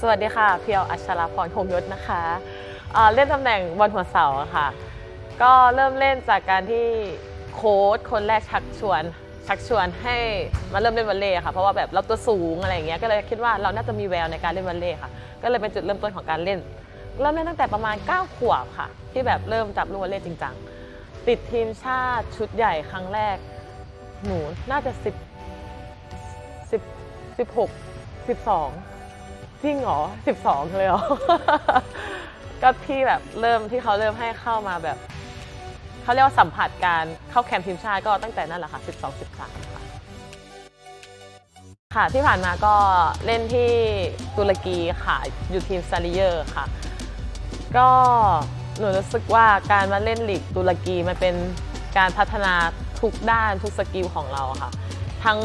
สวัสดีค่ะเพียวอัชราพรคงยศนะคะเอ่อเล่นตำแหน่งบอลหัวเสาค่ะ ก็เริ่มเล่นจากการที่โค้ชคนแรกชักชวน ชักชวนให้มาเริ่มเล่นวอลเลย์ค่ะ เพราะว่าแบบเราตัวสูงอะไรอย่างเงี้ย ก็เลยคิดว่าเราน่าจะมีแววในการเล่นวอลเลย์ค่ะ ก็เลยเป็นจุดเริ่มต้นของการเล่น เริ่มเล่นตั้งแต่ประมาณ 9 ขวบค่ะ ที่แบบเริ่มจับลูกวอลเลย์จริงจังติดทีมชาติชุดใหญ่ครั้งแรก หนูน่าจะ 10 10 16 12 จริงเหรอ 12 เลยเหรอ ก็ที่แบบเริ่มที่เขาเริ่มให้เข้ามาแบบ เขาเรียกว่าสัมผัสการเข้าแคมป์ทีมชาติก็ตั้งแต่นั่นแหละค่ะ 12 13 ค่ะ ค่ะที่ผ่านมาก็เล่นที่ตุรกีค่ะอยู่ทีมซาริเยอร์ค่ะ ก็หนูรู้สึกว่าการมาเล่นลีกตุรกีมันเป็นการพัฒนาทุกด้านทุกสกิลของเราค่ะ ทั้ง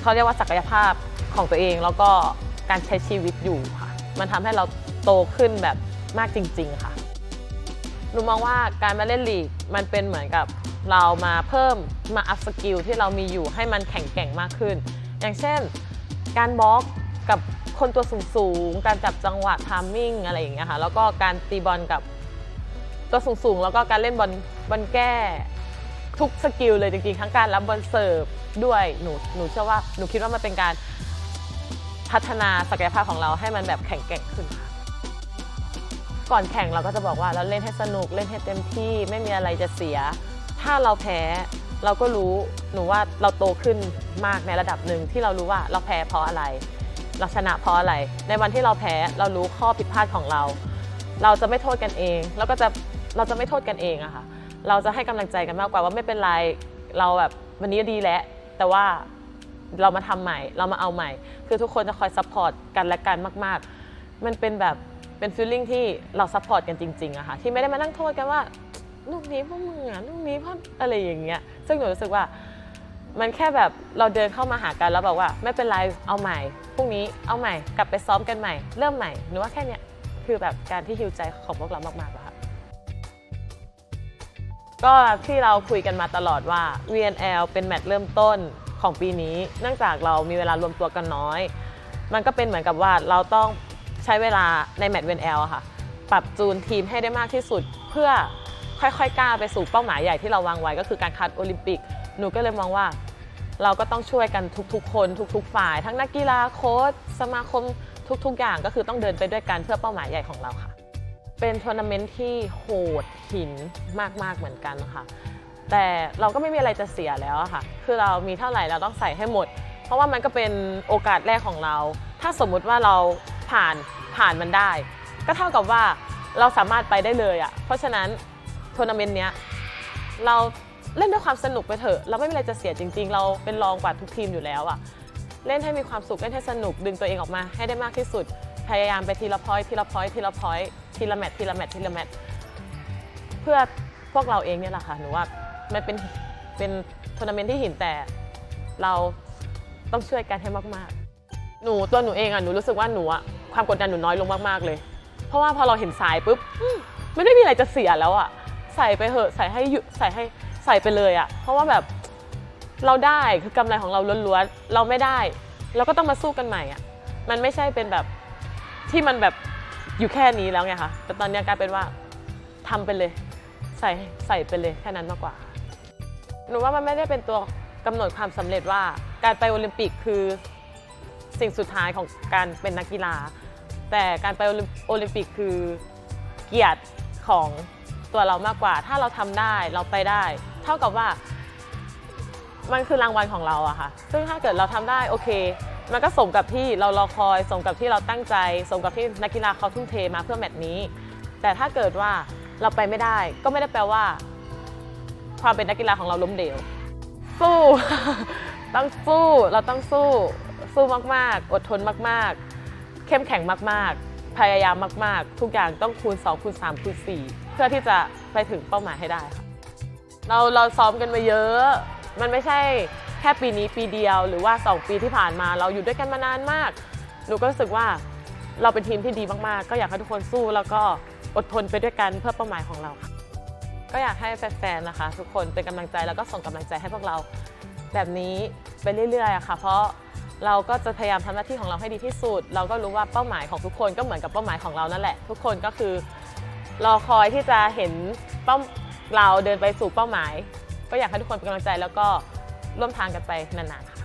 เขาเรียกว่าศักยภาพของตัวเองแล้วก็ การใช้ชีวิตอยู่ค่ะ มันทำให้เราโตขึ้นแบบมากจริง ๆ ค่ะหนูมองว่าการมาเล่นลีกมันเป็นเหมือนกับเรามาเพิ่มมาอัพสกิลที่เรามีอยู่ให้มันแข็งแกร่งมากขึ้น อย่างเช่น การบล็อกกับคนตัวสูงๆ การจับจังหวะทามมิ่งอะไรอย่างเงี้ยค่ะ แล้วก็การตีบอลกับตัวสูงๆ แล้วก็การเล่นบอลบอลแก้ ทุกสกิลเลยจริงๆ ทั้งการรับบอลเสิร์ฟด้วย หนูหนูเชื่อว่าหนูคิดว่ามันเป็นการ พัฒนาศักยภาพของเราให้มันแบบแข็งแกร่งขึ้นค่ะก่อนแข่งเราก็จะบอกว่าเราเล่นให้สนุกเล่นให้เต็มที่ไม่มีอะไรจะเสีย ถ้าเราแพ้เราก็รู้หนูว่าเราโตขึ้นมากในระดับหนึ่งที่เรารู้ว่าเราแพ้เพราะอะไร เราชนะเพราะอะไร ในวันที่เราแพ้เรารู้ข้อผิดพลาดของเรา เราจะไม่โทษกันเองแล้วก็จะเราจะไม่โทษกันเองอะค่ะเราจะให้กำลังใจกันมากกว่าว่าไม่เป็นไรเราแบบวันนี้ดีแล้วแต่ว่า เรามาทำใหม่ เรามาเอาใหม่ คือทุกคนจะคอยซัพพอร์ตกันและกันมาก ๆ มันเป็นแบบเป็นฟีลลิ่งที่เราซัพพอร์ตกันจริงๆอะค่ะที่ไม่ได้มานั่งโทษกันว่าลูกนี้เพราะมึงอะลูกนี้เพราะอะไรอย่างเงี้ยซึ่งหนูรู้สึกว่า มันแค่แบบเราเดินเข้ามาหากันแล้วบอกว่า ไม่เป็นไรเอาใหม่พรุ่งนี้เอาใหม่กลับไปซ้อมกันใหม่ เริ่มใหม่หนูว่าแค่เนี้ยคือแบบการที่ฮิวใจของพวกเรามากๆแล้วค่ะก็ที่เราคุยกันมาตลอดว่า VNL เป็นแมตช์เริ่มต้น ของปีนี้ เนื่องจากเรามีเวลารวมตัวกันน้อย มันก็เป็นเหมือนกับว่าเราต้องใช้เวลาในแมตช์ VNL อะค่ะ ปรับจูนทีมให้ได้มากที่สุด เพื่อค่อยๆก้าวไปสู่เป้าหมายใหญ่ที่เราวางไว้ก็คือการคัดโอลิมปิก หนูก็เลยมองว่า เราก็ต้องช่วยกันทุกๆ คนทุก ๆ ฝ่าย ทั้งนักกีฬาโค้ชสมาคมทุกๆ อย่างก็คือต้องเดินไปด้วยกันเพื่อเป้าหมายใหญ่ของเราค่ะ เป็นทัวร์นาเมนต์ที่โหดหินมากๆเหมือนกันค่ะ แต่เราก็ไม่มีอะไรจะเสียแล้วอะค่ะ คือเรามีเท่าไหร่เราต้องใส่ให้หมด เพราะว่ามันก็เป็นโอกาสแรกของเรา ถ้าสมมุติว่าเราผ่านผ่านมันได้ ก็เท่ากับว่าเราสามารถไปได้เลยอะเพราะฉะนั้นทัวร์นาเมนต์เนี้ยเราเล่นด้วยความสนุกไปเถอะ เราไม่มีอะไรจะเสียจริง ๆ เราเป็นรองกว่าทุกทีมอยู่แล้วอะเล่นให้มีความสุขเล่นให้สนุกดึงตัวเองออกมาให้ได้มากที่สุด พยายามไปทีละพอยทีละพอยทีละพอยทีละแมตทีละแมตทีละแมตเพื่อพวกเราเองเนี่ยแหละค่ะหนูว่า มันเป็นเป็นทัวร์นาเมนต์ที่หินแต่เราต้องช่วยกันให้มากๆ หนูตัวหนูเองอะหนูรู้สึกว่าหนูอะความกดดันหนูน้อยลงมากๆเลย เพราะว่าพอเราเห็นสายปุ๊บไม่ได้มีอะไรจะเสียแล้วอะใส่ไปเหอะใส่ให้ยุใส่ให้ใส่ไปเลยอะเพราะว่าแบบเราได้คือกำไรของเราล้วนๆเราไม่ได้เราก็ต้องมาสู้กันใหม่อะมันไม่ใช่เป็นแบบที่มันแบบอยู่แค่นี้แล้วไงคะแต่ตอนนี้กลายเป็นว่าทำไปเลย ใส่ใส่ไปเลยแค่นั้นมากกว่า หนูว่ามันไม่ได้เป็นตัวกำหนดความสำเร็จว่า การไปโอลิมปิกคือสิ่งสุดท้ายของการเป็นนักกีฬา แต่การไปโอลิมปิกคือเกียรติของตัวเรามากกว่า ถ้าเราทำได้เราไปได้ เท่ากับว่า มันคือรางวัลของเราอะค่ะ ซึ่งถ้าเกิดเราทำได้โอเค มันก็สมกับที่เรารอคอยสมกับที่เราตั้งใจ สมกับที่นักกีฬาเขาทุ่มเทมาเพื่อแมตช์นี้ แต่ถ้าเกิดว่าเราไปไม่ได้ ก็ไม่ได้แปลว่า ความเป็นนักกีฬาของเราล้มเหลวสู้ ต้องสู้เราต้องสู้สู้มากๆ อดทนมากๆ เข้มแข็งมากๆ พยายามมากๆ ทุกอย่างต้องคูณ2คูณ3คูณ4เพื่อที่จะไปถึงเป้าหมายให้ได้ค่ะเราเราซ้อมกันมาเยอะ มันไม่ใช่แค่ปีนี้ปีเดียว หรือว่า 2 ปีที่ผ่านมาเราอยู่ด้วยกันมานานมาก หนูก็รู้สึกว่าเราเป็นทีมที่ดีมากๆ ก็อยากให้ทุกคนสู้แล้วก็อดทนไปด้วยกันเพื่อเป้าหมายของเราค่ะ ก็อยากให้แฟนๆนะคะ ทุกคนเป็นกำลังใจแล้วก็ส่งกำลังใจให้พวกเราแบบนี้ไปเรื่อยๆอะค่ะ เพราะเราก็จะพยายามทำหน้าที่ของเราให้ดีที่สุด เราก็รู้ว่าเป้าหมายของทุกคนก็เหมือนกับเป้าหมายของเรานั่นแหละ ทุกคนก็คือรอคอยที่จะเห็นเป้าเราเดินไปสู่เป้าหมาย ก็อยากให้ทุกคนเป็นกำลังใจแล้วก็ร่วมทางกันไปนานๆค่ะ